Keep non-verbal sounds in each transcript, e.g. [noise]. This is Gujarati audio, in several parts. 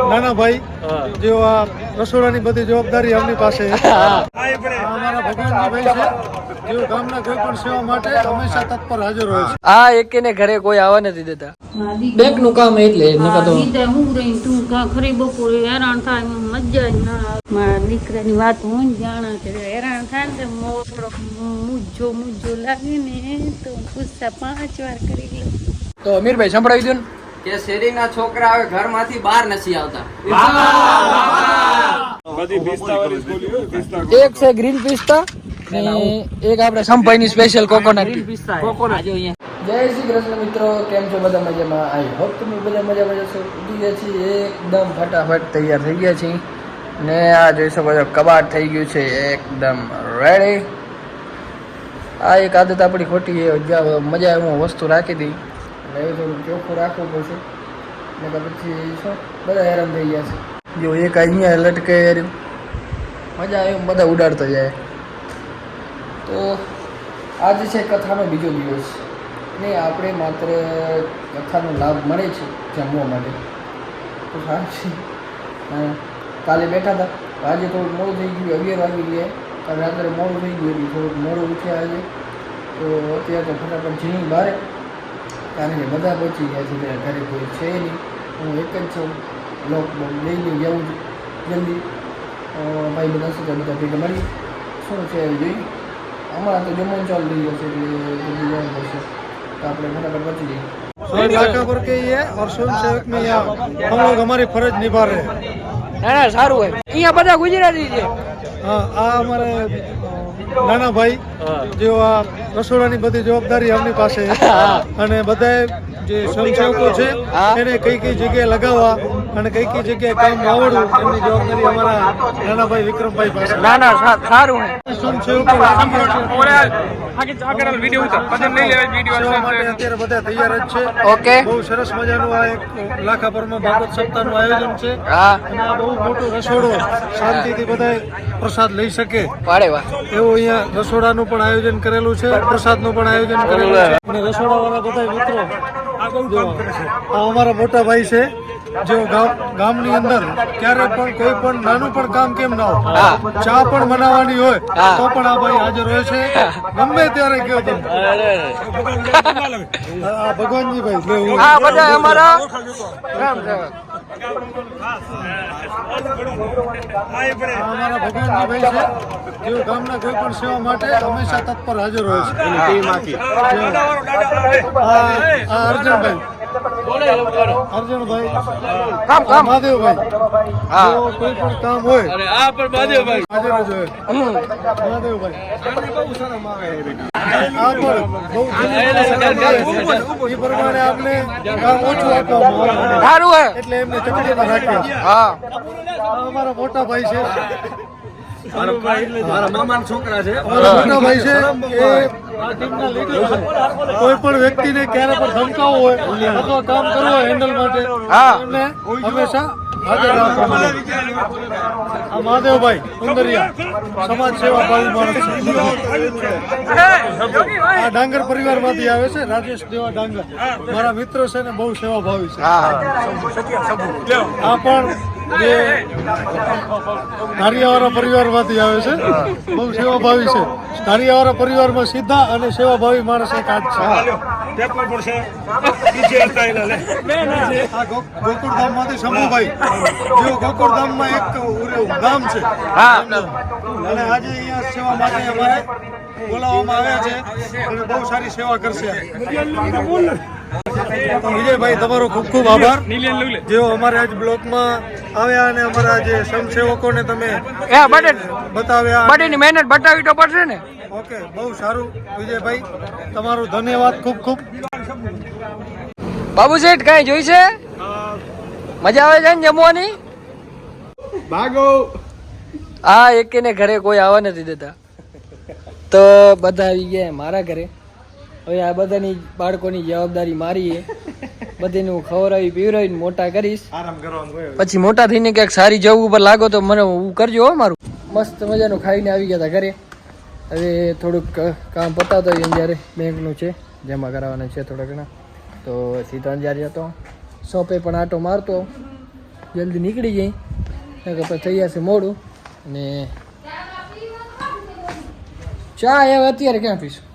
નાના ભાઈ જેઓ આ રસોડાની બધી જવાબદારી અમની પાસે અમારા ભગવાનજી ભાઈ છે જેઓ ગામના કોઈ પણ સેવા માટે હંમેશા તત્પર હાજર હોય છે. આ એકેને ઘરે કોઈ આવવા નથી દેતા. બેંકનું કામ એટલે નકર તો હું રહી તું કાં ખરી બપોરે હેરાન થાય મજા જ ના મારા દીકરાની વાત હું જાણા છે હેરાન થાય ને તો મોં થોડોક મૂજો મૂજો લાગે ને તો ગુસ્સા પાંચ વાર કરી લઉં તો અમીરભાઈ સંભળાવી દો ને કે શેરીના છોકરા હવે ઘરમાંથી બહાર નથી આવતા. એક છે ગ્રીન પિસ્તા ને એક આપણે સંભાઈની સ્પેશિયલ કોકોનટ જય શ્રી કૃષ્ણ મિત્રો કેમ છો બધા મજામાં? આઈ હોપ તમે બધા મજામાં જશો. ઉઠી ગયા છીએ એકદમ ફટાફટ તૈયાર થઈ ગયા છીએ. ને આ જોઈ શકો છો કબાટ થઈ ગયું છે એકદમ રેડી આ એક આદત આપણી ખોટી છે મજા આવે હું વસ્તુ રાખી હતી. એટલે એ થોડું ચોખ્ખું રાખવું પડશે. ને તો પછી શું બધા હેરાન થઈ ગયા છે. જો એક અહીંયા લટકે મજા આવે બધા ઉડાડતા જાય. તો આજે છે કથાનો બીજો દિવસ. ને આપણે માત્ર કથાનો લાભ મળે છે જમવા માટે. તો સારું છે. કાલે બેઠા હતા. આજે થોડુંક મોડું થઈ ગયું અગિયાર વાગી ગયા. કાલે રાત્રે મોડું થઈ ગયું એટલે થોડુંક મોડું ઉઠ્યા આજે. તો અત્યારે તો ફટાફટ ઝીણી બારે. કારણ કે બધા પહોંચી ગયા છે ત્યાં ઘરે કોઈ છે નહીં હું એક જ છું લોક બોક લઈને જવું છું જલ્દી અ, ભાઈ બધા શું છે બધા ભેગા મળી શું છે એ જોઈએ હમણાં તો જમવાનું ચાલુ થઈ જશે એટલે જલ્દી જવું પડશે તો આપણે ફટાફટ પહોંચી જઈએ स्वयं इलाका पर के ये और स्वयं सेवक में यहाँ हम लोग हमारी फर्ज निभा रहे हैं ના ના સારું હોય અહીંયા બધા ગુજરાતી છે હા આ અમારે અ, નાના ભાઈ જેઓ આ રસોડાની બધી જવાબદારી અમની પાસે અને બધાએ જે સ્વયંસેવકો છે. એને કઈ કઈ જગ્યાએ લગાવવા અને કઈ કઈ જગ્યાએ કામ આવડવું એમની જવાબદારી અમારા નાનાભાઈ વિક્રમભાઈ પાસે. ના ના સારું ગયા છે. અત્યારે બધા તૈયાર જ છે. ઓકે. બહુ સરસ મજાનું આ એક લાખાપરમાં ભાગવત સપ્તાહનું આયોજન છે. હા. અને આ બહુ મોટું રસોડો શાંતિથી બધા પ્રસાદ લઈ શકે. એવું અહીંયા રસોડાનું પણ આયોજન કરેલું છે પ્રસાદનું પણ આયોજન કરેલું છે. અને રસોડાવાળા બધા મિત્રો આ અમારા મોટા ભાઈ છે. જો ગામ ગામની અંદર ક્યારે પણ કોઈ પણ નાનું પણ કામ કેમ ના હોય ચા પણ બનાવવાની હોય તો પણ આ ભાઈ હાજર હોય છે. ગમે ત્યારે કયો તમે. આ ભગવાનજી ભાઈ બધા અમારા. અમારા ભગવાનજી ભાઈ છે જેઓ ગામના કોઈ પણ સેવા માટે હંમેશા તત્પર હાજર હોય છે. આ અર્જુનભાઈ. અર્જુનભાઈ કામ કામ. મહાદેવભાઈ હા. કોઈ પણ કામ હોય આ પણ મહાદેવભાઈ. હાજર જ મહાદેવભાઈ. બહુ જલ્દી એ પ્રમાણે આપને કામ ઓછું આપવામાં આવે. એટલે એમને ચકડીમાં રાખ્યા હા. અમારા મોટા ભાઈ છે. મારા મામાના છોકરા છે. ભાઈ છે એ આ ટીમના લીડર છે. કોઈ પણ વ્યક્તિને ક્યારે પણ હોય અથવા કામ કરવું હોય હેન્ડલ માટે એમને હંમેશા મહાદેવભાઈ સુંદરિયા સમાજ સેવા ભાવી માણસ આ ડાંગર પરિવારમાંથી આવે છે રાજેશ દેવા ડાંગર. મારા મિત્ર છે ને બહુ સેવા ભાવી છે આ પણ જે ધારિયાવાળા પરિવારમાંથી આવે છે. બહુ સેવાભાવી છે. ધારિયાવાળા પરિવારમાં સીધા અને સેવાભાવી માણસ એક હાથ છે. ગોકુળધામમાંથી શંભુભાઈ. જેઓ ગોકુળધામમાં એક ગામ છે. હા. અને આજે અહીંયા સેવા માટે અમારે બોલાવવામાં આવ્યા છે અને બહુ સારી સેવા કરશે. વિજયભાઈ તમારો ખૂબ ખૂબ આભાર. જેઓ અમારે આજ બ્લોકમાં આવ્યા અને અમારા જે સ્વયંસેવકોને તમે બતાવ્યા. બટેની મહેનત બતાવી તો પડશે ને. ઓકે બહુ સારું. વિજયભાઈ તમારો ધન્યવાદ ખૂબ ખૂબ. બાબુ શેઠ કઈ જોઈ છે? મજા આવે છે ને જમવાની? ભાગો. આ એકેને ઘરે કોઈ આવવા નથી દેતા. તો બધા આવી ગયા મારા ઘરે. હવે આ બધાની બાળકોની જવાબદારી મારી બધાને હું ખવડાવી પીવડાવીને મોટા કરીશ. પછી મોટા થઈને ક્યાંક સારી જવું ઉપર લાગો તો મને હું કરજો હો મારું. મસ્ત મજાનું ખાઈને આવી ગયા હતા ઘરે. હવે થોડુંક કામ પતાવતો હોય જ્યારે બેંકનું છે જમા કરાવવાના છે થોડા ઘણા. તો સીધો અંજાર જતો. શોપે પણ આટો મારતો. જલ્દી નીકળી જઈ પછી થઈ જશે મોડું. અને ચા હવે અત્યારે ક્યાં પીશું?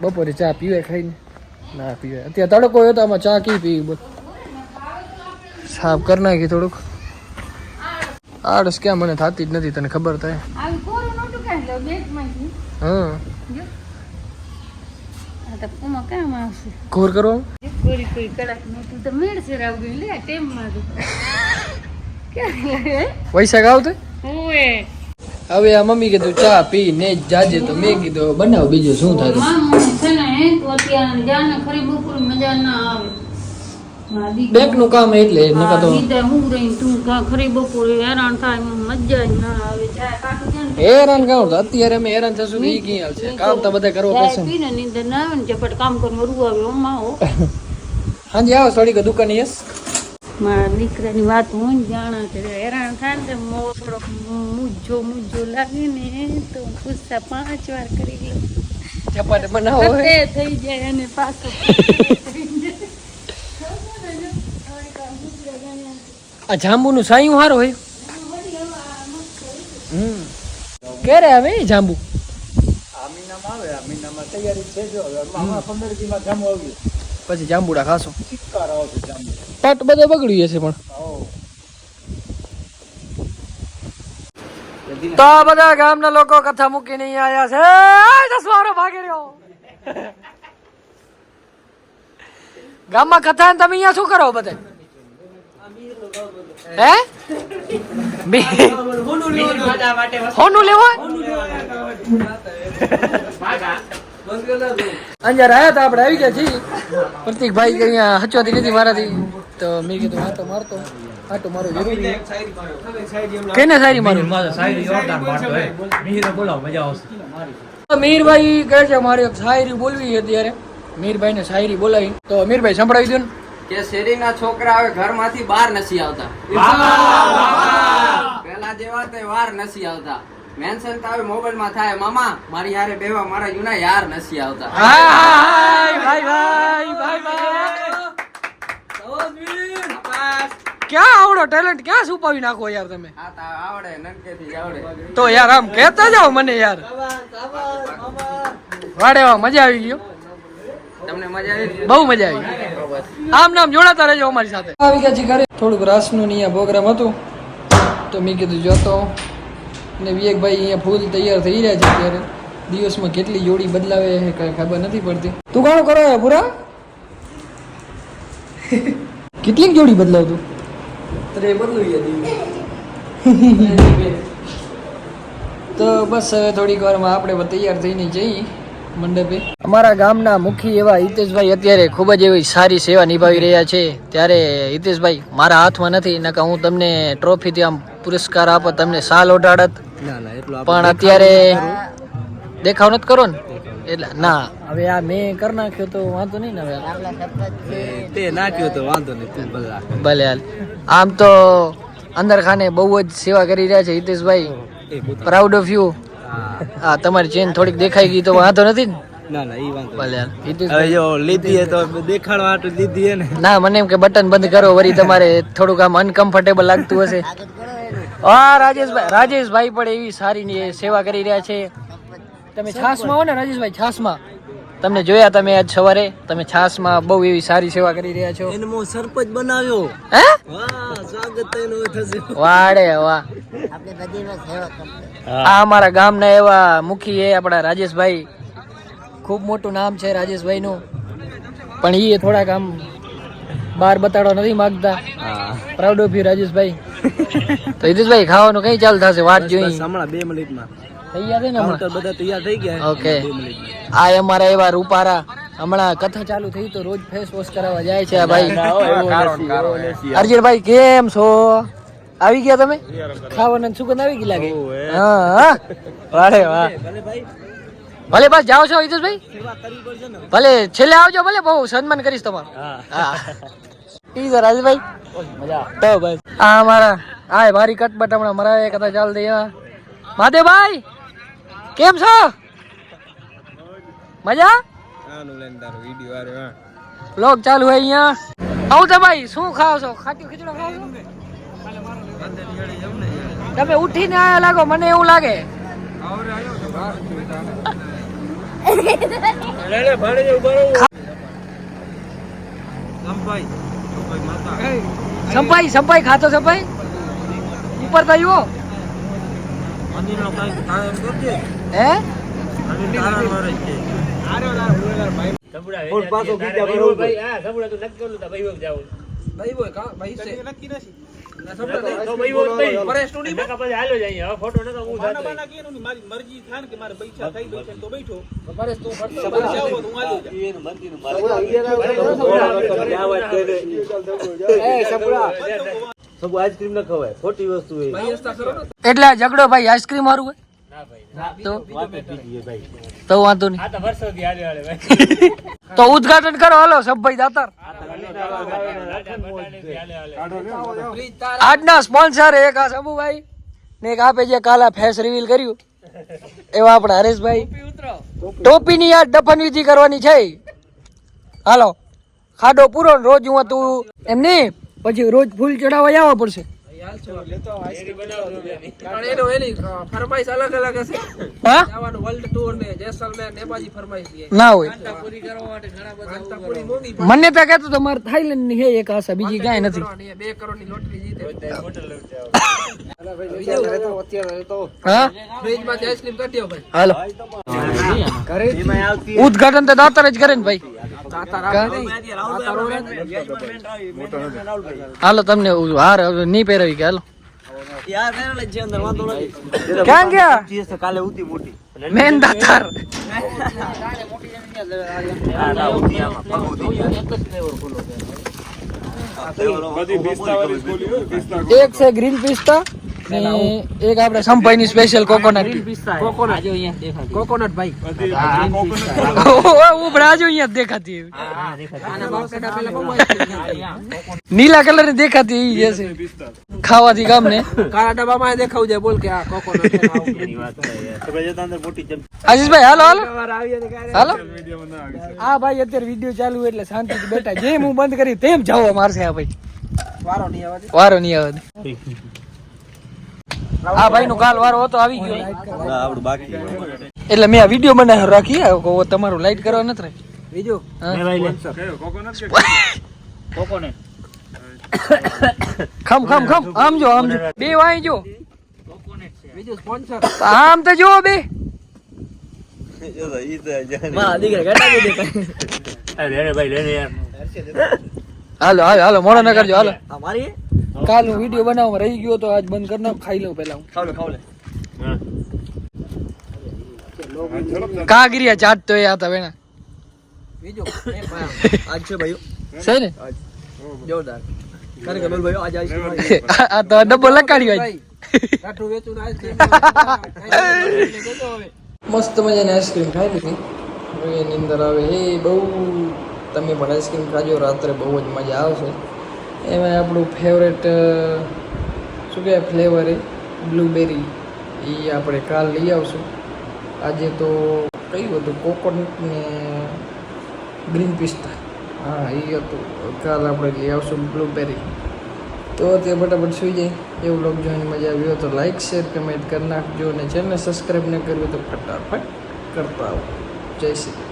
બપોરે ચા પીવાય ખાઈને. ના પીવાય અત્યારે તડકો હતો તો આમાં ચા કી પીવી? બોલ. સાફ કરી નાખી થોડુંક. આળસ ક્યાં મને થતી જ નથી તને ખબર થાય? હા કામ ઘોર કરો પૈસા નહોતું. તો [laughs] હવે આ મમ્મી કીધું ચા પી ને જાજે. તો મેં કીધું બનાવ બીજું શું થાય બેંકનું કામ એટલે નકા તો હું રહી તું કા ખરી બપોરે હેરાન થાય મજા ના આવે. હેરાન કામ તો અત્યારે અમે હેરાન થશું ઈ ક્યાં હાલશે કામ તો બધા કરવા પડશે પીને નીંદર ના આવે ને ચપટ કામ કરવા રૂ આવે ઓમાં હો. હાજી આવો થોડીક દુકાન યસ. મારા દીકરાની વાત હું જ જાણા છે. હેરાન થાય ને થોડોક મૂજો મૂજો લાગે ને તો ગુસ્સા પાંચ વાર કરી લઉં. ચપાટ બનાવો થઈ જાય અને પાછો આ જાંબુનું સાયું સારું હોય. હમ. ક્યારે આવે એ જાંબુ? પછી જાંબુડા ખાશો. પટ બધા બગડી જશે પણ. તો બધા ગામના લોકો કથા મૂકીને અહીંયા આવ્યા છે. દસવારો ભાગી રહ્યો. ગામમાં કથા તમે અહીંયા શું કરો બધા? હે? હોનું લેવો અંજાર આવ્યા હતા આપણે આવી ગયા છીએ. પ્રતિકભાઈ અહીંયા હચવાતી નથી મારાથી. તો મેં કીધું આટો મારતો. આટો મારો જરૂરી કેને શાયરી મારું મીરભાઈ કહે છે મારે એક શાયરી બોલવી છે ત્યારે મીરભાઈ ને શાયરી બોલાવી. તો મીરભાઈ સંભળાવી દો ને કે શેરીના છોકરા હવે ઘરમાંથી બહાર નથી આવતા. પેલા જેવા તે વાર નથી આવતા. મેન્શન તો હવે મોબાઈલમાં થાય. મામા મારી યારે બેવા મારા જૂના યાર નથી આવતા હાય હાય ભાઈ ભાઈ ભાઈ ભાઈ ટેલેન્ટ ક્યાં છુપાવી નાખો યાર તમે? તો યાર આમ કહેતા જાઓ મને યાર. વાડે વાહ મજા આવી ગયો. તમને મજા આવી બહુ મજા આવી આમ નામ જોડાતા રહેજો અમારી સાથે. આવી ગયા છે ઘરે. થોડુંક રાસનું અહીંયા પ્રોગ્રામ હતું. તો મેં કીધું જોતો ને વિવેકભાઈ અહીંયા ફૂલ તૈયાર થઈ રહ્યા છે અત્યારે. દિવસમાં કેટલી જોડી બદલાવે છે કઈ ખબર નથી પડતી. તું કોણ કરો પૂરા કેટલીક જોડી બદલાવતું? તો બસ હવે થોડીક વારમાં આપણે તૈયાર થઈને જઈએ મંડપે. અમારા ગામના મુખી એવા હિતેશભાઈ અત્યારે ખૂબ જ એવી સારી સેવા નિભાવી રહ્યા છે. ત્યારે હિતેશભાઈ મારા હાથમાં નથી નકા હું તમને ટ્રોફીથી આમ પુરસ્કાર આપો તમને સાલ ઓઢાડત. પણ અત્યારે દેખાવ નથી કરો ને? એટલે ના. હવે આ મેં કરી નાખ્યો તો વાંધો નહીં ને હવે. તે નાખ્યો તો વાંધો નહીં ભલે હાલ. આમ તો અંદર ખાને બહુ જ સેવા કરી રહ્યા છે હિતેશભાઈ. પ્રાઉડ ઓફ યુ હા. તમારી ચેન થોડીક દેખાઈ ગઈ તો વાંધો નથી ને? ના ના ઈ વાંધો ભલે હવે જો લીધી તો દેખાડવા માટે લીધી ને. ના મને એમ કે બટન બંધ કરો વરી તમારે થોડુંક આમ અનકમ્ફર્ટેબલ લાગતું હશે. [laughs] હા રાજેશભાઈ રાજેશભાઈ પણ એવી સારી ની સેવા કરી રહ્યા છે. તમે છાસમાં હો ને રાજેશભાઈ છાસમાં. તમને જોયા તમે આજ સવારે? તમે છાસમાં બહુ એવી સારી સેવા કરી રહ્યા છો. એને સરપંચ બનાવ્યો. હે? વાહ સ્વાગત થઈને થશે વાડે વાહ. આ અમારા ગામના એવા મુખી એ આપણા રાજેશભાઈ. ખૂબ મોટું નામ છે રાજેશભાઈનું. પણ એ થોડાક આમ બહાર બતાડવા નથી માંગતા. હા. પ્રાઉડ ઓફ યુ રાજેશભાઈ. તો હિતેશભાઈ ખાવાનું કઈ ચાલ થશે? વાત જોઈએ જોઈ. હમણાં બે મિનિટમાં. થઈ છે ને હમણાં? બધા તૈયાર થઈ ગયા ઓકે આ અમારા એવા રૂપારા. હમણાં કથા ચાલુ થઈ તો રોજ ફેસ વોશ કરાવવા જાય છે ભાઈ. અર્જુનભાઈ કેમ છો? આવી ગયા તમે? ખાવાના સુગંધ આવી ગઈ લાગે? હા હા. વાડે વાહ. ભલે બસ જાઓ છો હિતેશભાઈ? ભલે છેલ્લે આવજો ભલે બહુ સન્માન કરીશ તમારું. હા. ઈ છે રાજભાઈ તો બસ. આ અમારા આ મારી કટબટ હમણાં મરાવે કથા ચાલ હા. મહાદેવભાઈ! કેમ છો? મજા? બ્લોગ ચાલુ હોય અહીંયા. આવું તો ભાઈ શું ખાવ છો? ખાટી ખીચડો ખાવ છો? તમે ઉઠીને આયા લાગો મને એવું લાગે. સંપાઈ સંપાઈ ખાતો સંપાઈ? ઉપર થયો હે? પાછો બીજા બરોબર સબુ આઈસ્ક્રીમ ના ખવાય. ખોટી વસ્તુ એ. એટલે આ ઝઘડો ભાઈ આઈસ્ક્રીમ વાળું હોય? તો? તો વાંધો નહીં. [laughs] તો ઉદઘાટન કરો હાલો સબભાઈ દાતાર. આજના સ્પોન્સર એક આ સબુભાઈ ને એક આપે જે કાલા ફેસ રિવીલ કર્યું. એવા આપણા હરેશભાઈ. ટોપીની યાર દફન વિધિ કરવાની છે હાલો. ખાડો પૂરો રોજ હું તું એમ નહીં? પછી રોજ ફૂલ ચડાવવા આવવા પડશે. મને તો કહેતો તો મારે થાઈલેન્ડની હે એક આશા બીજી કઈ નથી. બે કરોડની લોટરી જીતે. હા? ફ્રીજમાંથી આઈસ્ક્રીમ કાઢ્યો ભાઈ. હાલો. ઉદઘાટન તો દાતર જ કરે ને ભાઈ. હાલો તમને હાર હવે નહીં પહેરાવી કે હાલો. યાર મેરે છે અંદર વાંધો નથી. ક્યાં ગયા? કાલે ઉતી મોટી. મેન દાતાર એક છે. ગ્રીન પિસ્તા એક આપણે સંભાઈ ની સ્પેશિયલ કોકોનટ કોકોનટ ભાઈ ઉભરા જો અહીંયા દેખાતી નીલા કલરની દેખાતી જે છે ખાવાથી કામ ને. કાળા ડબ્બામાં દેખાવું જાય બોલ કે આ કોકોનટ આશીષભાઈ હાલો હાલો. હાલો. આ ભાઈ અત્યારે વીડિયો ચાલુ હોય એટલે શાંતિથી બેઠા. જેમ હું બંધ કરી તેમ જવા મારશે આ ભાઈ. વારો નહીં આવે વારો નહીં આવે આ ભાઈ નો કાલ વારો હતો આવી ગયો. બાકી એટલે મેં આ વીડિયો બનાવ્યો રાખી આવ્યો તમારું લાઈટ કરવા નથી બીજું? ખમ ખમ ખમ. આમ જો આમ જો. બે વાય જો. બીજું સ્પોન્સર આમ તો જો બે. [laughs] હાલો હાલો હાલો મોડો ન કરજો હાલો. અમારી કાલ હું વીડિયો બનાવવા રહી ગયો તો આજ બંધ કરી નાખ ખાઈ લઉં પેલા હું. ખાવલે ખાવલે. કા ગિરિયા ચાટ તો એ હતા બેના બીજું? આજ [laughs] છે ભાઈઓ. છે ને? જોરદાર. કારણ કે ભાઈઓ આજ આઈસ્ક્રીમ આ તો ડબ્બો વેચું આઈસ્ક્રીમ [laughs] મસ્ત મજાની આઈસ્ક્રીમ ખાઈ લીધી. એની અંદર આવે એ બહુ તમે પણ આઈસ્ક્રીમ ખાજો, રાત્રે બહુ જ મજા આવશે. એમાં આપણું ફેવરેટ શું કહેવાય ફ્લેવર એ બ્લુબેરી એ આપણે કાલ લઈ આવશું. આજે તો કયું હતું? કોકોનટ ને ગ્રીન પિસ્તા હા, એ હતું. કાલ આપણે લઈ આવશું બ્લુબેરી તો તે ફટાફટ સુઈ જાય. એવું લોક જોઈને મજા આવી તો લાઇક શેર કમેન્ટ કરી નાખજો અને ચેનલ સબસ્ક્રાઈબ ન કરવી તો ફટાફટ કરતા આવો. જય શ્રી